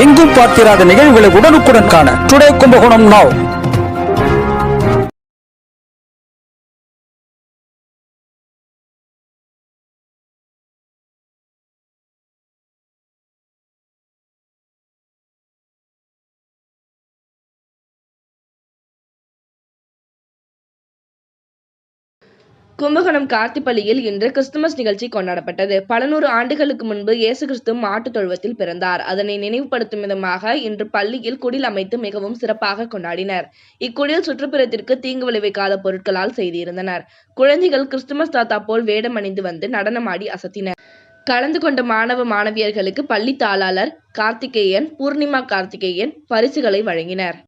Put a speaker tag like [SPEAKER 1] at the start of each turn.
[SPEAKER 1] எங்கும் பார்த்திராத நிகழ்வுகளை உடனுக்குடன் காண டுடே கும்பகோணம் நாவ்
[SPEAKER 2] கும்பகோணம் கார்த்திப்பள்ளியில் இன்று கிறிஸ்துமஸ் நிகழ்ச்சி கொண்டாடப்பட்டது. பல நூறு ஆண்டுகளுக்கு முன்பு இயேசு கிறிஸ்து மாட்டுத் தொழுவத்தில் பிறந்தார். அதனை நினைவுபடுத்தும் விதமாக இன்று பள்ளியில் குடில் அமைத்து மிகவும் சிறப்பாக கொண்டாடினர். இக்குடில் சுற்றுப்புறத்திற்கு தீங்கு விளைவிக்காத பொருட்களால் செய்திருந்தனர். குழந்தைகள் கிறிஸ்துமஸ் தாத்தா போல் வேடம் அணிந்து வந்து நடனமாடி அசத்தினர். கலந்து கொண்ட மாணவ மாணவியர்களுக்கு பள்ளி தாளாளர் கார்த்திகேயன் பூர்ணிமா கார்த்திகேயன் பரிசுகளை வழங்கினர்.